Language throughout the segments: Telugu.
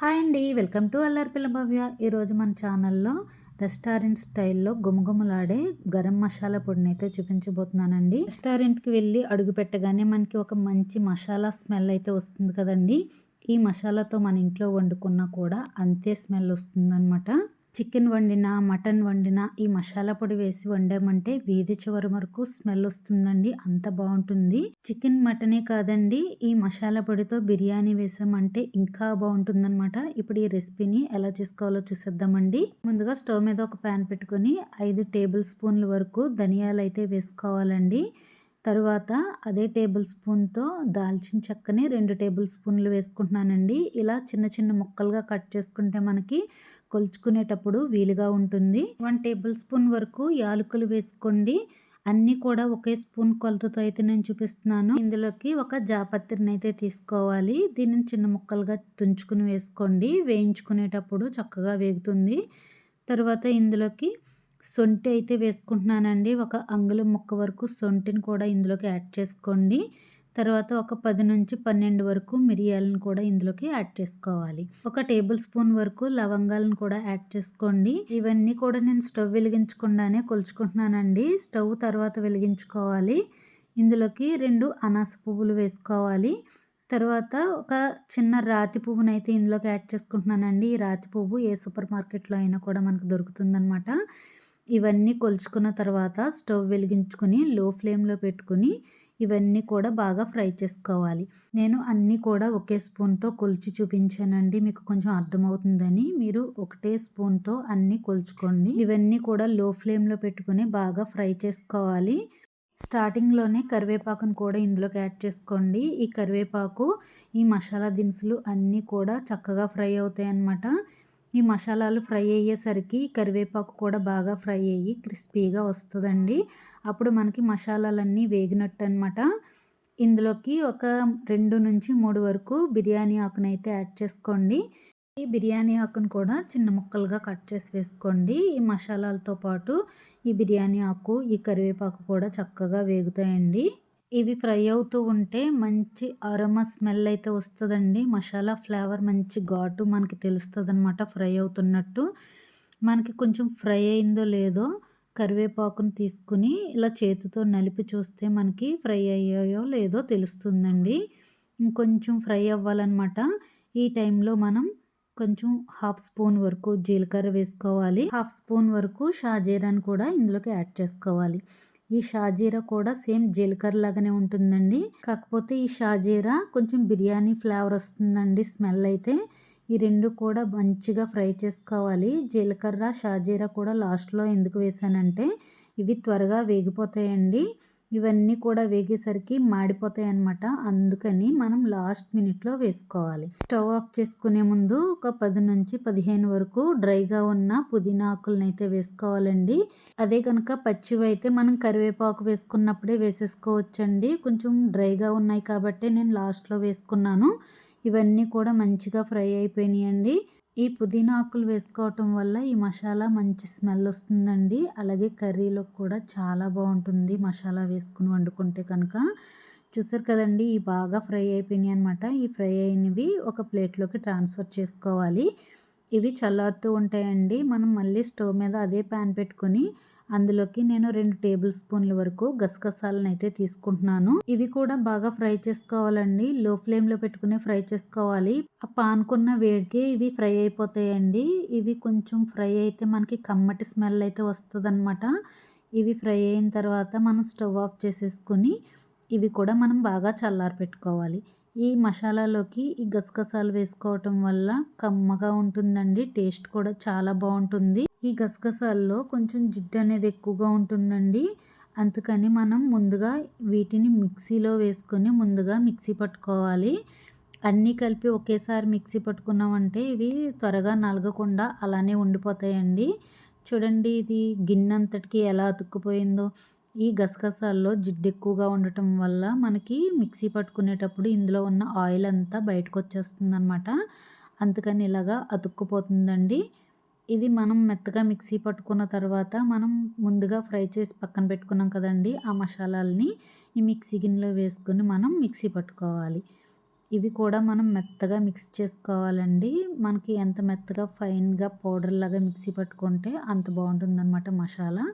హాయ్ అండి వెల్కమ్ టు అల్లరిపిల్ల భవ్య. ఈరోజు మన ఛానల్లో రెస్టారెంట్ స్టైల్లో గుమగుమలాడే గరం మసాలా పొడిని అయితే చూపించబోతున్నానండి. రెస్టారెంట్కి వెళ్ళి అడుగు పెట్టగానే మనకి ఒక మంచి మసాలా స్మెల్ అయితే వస్తుంది కదండి. ఈ మసాలాతో మన ఇంట్లో వండుకున్నా కూడా అంతే స్మెల్ వస్తుందన్నమాట. చికెన్ వండినా మటన్ వండినా ఈ మసాలా పొడి వేసి వండామంటే వీధి చివరి వరకు స్మెల్ వస్తుందండి. అంత బాగుంటుంది. చికెన్ మటనే కాదండి. ఈ మసాలా పొడితో బిర్యానీ వేసామంటే ఇంకా బాగుంటుందన్నమాట. ఇప్పుడు ఈ రెసిపీని ఎలా చేసుకోవాలో చూసేద్దామండి. ముందుగా స్టవ్ మీద ఒక ప్యాన్ పెట్టుకొని ఐదు టేబుల్ స్పూన్ల వరకు ధనియాలు అయితే వేసుకోవాలండి. తరువాత అదే టేబుల్ స్పూన్తో దాల్చిన చెక్కని రెండు టేబుల్ స్పూన్లు వేసుకుంటున్నానండి. ఇలా చిన్న చిన్న ముక్కలుగా కట్ చేసుకుంటే మనకి కొలుచుకునేటప్పుడు వీలుగా ఉంటుంది. వన్ టేబుల్ స్పూన్ వరకు యాలకులు వేసుకోండి. అన్నీ కూడా ఒకే స్పూన్ కొలతతో అయితే నేను చూపిస్తున్నాను. ఇందులోకి ఒక జాపత్రిని అయితే తీసుకోవాలి. దీనిని చిన్న ముక్కలుగా తుంచుకుని వేసుకోండి. వేయించుకునేటప్పుడు చక్కగా వేగుతుంది. తర్వాత ఇందులోకి సొంటి అయితే వేసుకుంటున్నానండి. ఒక అంగుళం ముక్క వరకు సొంటిని కూడా ఇందులోకి యాడ్ చేసుకోండి. తర్వాత ఒక పది నుంచి పన్నెండు వరకు మిరియాలను కూడా ఇందులోకి యాడ్ చేసుకోవాలి. ఒక టేబుల్ స్పూన్ వరకు లవంగాలను కూడా యాడ్ చేసుకోండి. ఇవన్నీ కూడా నేను స్టవ్ వెలిగించకుండానే కొలుచుకుంటున్నానండి. స్టవ్ తర్వాత వెలిగించుకోవాలి. ఇందులోకి రెండు అనాస పువ్వులు వేసుకోవాలి. తర్వాత ఒక చిన్న రాతి పువ్వునైతే ఇందులోకి యాడ్ చేసుకుంటున్నానండి. ఈ రాతి పువ్వు ఏ సూపర్ మార్కెట్లో అయినా కూడా మనకు దొరుకుతుందనమాట ఇవన్నీ కొలుచుకున్న తర్వాత స్టవ్ వెలిగించుకొని లో ఫ్లేమ్లో పెట్టుకుని ఇవన్నీ కూడా బాగా ఫ్రై చేసుకోవాలి. నేను అన్నీ కూడా ఒకే స్పూన్తో కొలిచి చూపించానండి. మీకు కొంచెం అర్థమవుతుందని మీరు ఒకటే స్పూన్తో అన్నీ కొలుచుకోండి. ఇవన్నీ కూడా లో ఫ్లేమ్లో పెట్టుకుని బాగా ఫ్రై చేసుకోవాలి. స్టార్టింగ్లోనే కరివేపాకును కూడా ఇందులోకి యాడ్ చేసుకోండి. ఈ కరివేపాకు ఈ మసాలా దినుసులు అన్నీ కూడా చక్కగా ఫ్రై అవుతాయి అన్నమాట ఈ మసాలాలు ఫ్రై అయ్యేసరికి కరివేపాకు కూడా బాగా ఫ్రై అయ్యి క్రిస్పీగా వస్తుందండి. అప్పుడు మనకి మసాలాలన్నీ వేగినట్టు అనమాట ఇందులోకి ఒక రెండు నుంచి మూడు వరకు బిర్యానీ ఆకునైతే యాడ్ చేసుకోండి. ఈ బిర్యానీ ఆకును కూడా చిన్న ముక్కలుగా కట్ చేసి వేసుకోండి. ఈ మసాలాలతో పాటు ఈ బిర్యానీ ఆకు ఈ కరివేపాకు కూడా చక్కగా వేగుతాయండి. ఇవి ఫ్రై అవుతూ ఉంటే మంచి అరోమా స్మెల్ అయితే వస్తుందండి. మసాలా ఫ్లేవర్ మంచి ఘాటు మనకి తెలుస్తుంది అనమాట ఫ్రై అవుతున్నట్టు. మనకి కొంచెం ఫ్రై అయిందో లేదో కరివేపాకును తీసుకుని ఇలా చేతితో నలిపి చూస్తే మనకి ఫ్రై అయ్యాయో లేదో తెలుస్తుందండి. ఇంకొంచెం ఫ్రై అవ్వాలన్నమాట. ఈ టైంలో మనం కొంచెం హాఫ్ స్పూన్ వరకు జీలకర్ర వేసుకోవాలి. హాఫ్ స్పూన్ వరకు షాజీరాని కూడా ఇందులోకి యాడ్ చేసుకోవాలి. ఈ షాజీరా కూడా సేమ్ జీలకర్ర లాగానే ఉంటుందండి. కాకపోతే ఈ షాజీరా కొంచెం బిర్యానీ ఫ్లేవర్ వస్తుందండి స్మెల్ అయితే. ఈ రెండు కూడా మంచిగా ఫ్రై చేసుకోవాలి. జీలకర్ర షాజీరా కూడా లాస్ట్లో ఎందుకు వేసానంటే ఇవి త్వరగా వేగిపోతాయండి. ఇవన్నీ కూడా వేగేసరికి మాడిపోతాయి అన్నమాట అందుకని మనం లాస్ట్ మినిట్లో వేసుకోవాలి. స్టవ్ ఆఫ్ చేసుకునే ముందు ఒక పది నుంచి పదిహేను వరకు డ్రైగా ఉన్న పుదీనా ఆకులను అయితే వేసుకోవాలండి. అదే కనుక పచ్చివి అయితే మనం కరివేపాకు వేసుకున్నప్పుడే వేసేసుకోవచ్చండి. కొంచెం డ్రైగా ఉన్నాయి కాబట్టి నేను లాస్ట్లో వేసుకున్నాను. ఇవన్నీ కూడా మంచిగా ఫ్రై అయిపోయినాయండి. ఈ పుదీనా ఆకులు వేసుకోవటం వల్ల ఈ మసాలా మంచి స్మెల్ వస్తుందండి. అలాగే కర్రీలో కూడా చాలా బాగుంటుంది మసాలా వేసుకుని వండుకుంటే కనుక. చూసారు కదండి ఈ బాగా ఫ్రై అయిపోయినాయి అనమాట ఈ ఫ్రై అయినవి ఒక ప్లేట్లోకి ట్రాన్స్ఫర్ చేసుకోవాలి. ఇవి చల్లారుతూ ఉంటాయండి. మనం మళ్ళీ స్టవ్ మీద అదే ప్యాన్ పెట్టుకొని అందులోకి నేను రెండు టేబుల్ స్పూన్ల వరకు గసగసాలను అయితే తీసుకుంటున్నాను. ఇవి కూడా బాగా ఫ్రై చేసుకోవాలండి. లో ఫ్లేమ్లో పెట్టుకుని ఫ్రై చేసుకోవాలి. ఆ పానుకున్న వేడికి ఇవి ఫ్రై అయిపోతాయండి. ఇవి కొంచెం ఫ్రై అయితే మనకి కమ్మటి స్మెల్ అయితే వస్తుందన్నమాట. ఇవి ఫ్రై అయిన తర్వాత మనం స్టవ్ ఆఫ్ చేసేసుకుని ఇవి కూడా మనం బాగా చల్లారి పెట్టుకోవాలి. ఈ మసాలాలోకి ఈ గసగసాలు వేసుకోవటం వల్ల కమ్మగా ఉంటుందండి. టేస్ట్ కూడా చాలా బాగుంటుంది. ఈ గసగసాల్లో కొంచెం జిడ్డు అనేది ఎక్కువగా ఉంటుందండి. అందుకని మనం ముందుగా వీటిని మిక్సీలో వేసుకొని ముందుగా మిక్సీ పట్టుకోవాలి. అన్నీ కలిపి ఒకేసారి మిక్సీ పట్టుకున్నామంటే ఇవి త్వరగా నలగకుండా అలానే ఉండిపోతాయండి. చూడండి ఇది గిన్నె అంతటికి ఎలా అతుక్కుపోయిందో. ఈ గసగసాల్లో జిడ్డు ఎక్కువగా ఉండటం వల్ల మనకి మిక్సీ పట్టుకునేటప్పుడు ఇందులో ఉన్న ఆయిల్ అంతా బయటకు వచ్చేస్తుంది అనమాట అందుకని ఇలాగా అతుక్కుపోతుందండి. ఇది మనం మెత్తగా మిక్సీ పట్టుకున్న తర్వాత మనం ముందుగా ఫ్రై చేసి పక్కన పెట్టుకున్నాం కదండి ఆ మసాలాలని ఈ మిక్సీ గిన్నెలో వేసుకొని మనం మిక్సీ పట్టుకోవాలి. ఇవి కూడా మనం మెత్తగా మిక్స్ చేసుకోవాలండి. మనకి ఎంత మెత్తగా ఫైన్గా పౌడర్ లాగా మిక్సీ పట్టుకుంటే అంత బాగుంటుందన్నమాట మసాలా.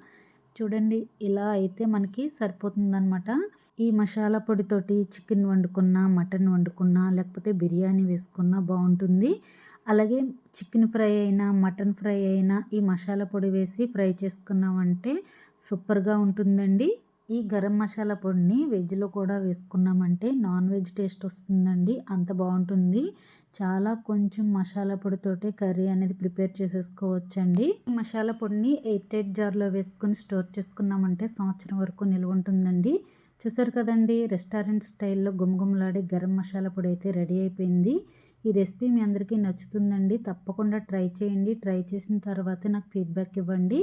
చూడండి ఇలా అయితే మనకి సరిపోతుందన్నమాట. ఈ మసాలా పొడితోటి చికెన్ వండుకున్నా మటన్ వండుకున్నా లేకపోతే బిర్యానీ వేసుకున్నా బాగుంటుంది. అలాగే చికెన్ ఫ్రై అయినా మటన్ ఫ్రై అయినా ఈ మసాలా పొడి వేసి ఫ్రై చేసుకున్నామంటే సూపర్గా ఉంటుందండి. ఈ గరం మసాలా పొడిని వెజ్లో కూడా వేసుకున్నామంటే నాన్ వెజ్ టేస్ట్ వస్తుందండి. అంత బాగుంటుంది. చాలా కొంచెం మసాలా పొడితోటే కర్రీ అనేది ప్రిపేర్ చేసేసుకోవచ్చండి. మసాలా పొడిని ఎయిట్ ఎయిట్ జార్లో వేసుకొని స్టోర్ చేసుకున్నామంటే సంవత్సరం వరకు నిల్వ ఉంటుందండి. చూసారు కదండి రెస్టారెంట్ స్టైల్లో గుమగుమలాడే గరం మసాలా పొడి అయితే రెడీ అయిపోయింది. ఈ రెసిపీ మీ అందరికీ నచ్చుతుందండి తప్పకుండా ట్రై చేయండి. ట్రై చేసిన తర్వాత నాకు ఫీడ్బ్యాక్ ఇవ్వండి.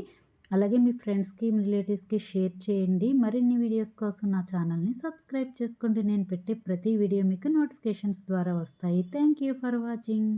అలాగే మీ ఫ్రెండ్స్కి రిలేటివ్స్కి షేర్ చేయండి. మరిన్ని వీడియోస్ కోసం నా ఛానల్ని సబ్స్క్రైబ్ చేసుకోండి. నేను పెట్టే ప్రతి వీడియో మీకు నోటిఫికేషన్స్ ద్వారా వస్తాయి. Thank you for watching.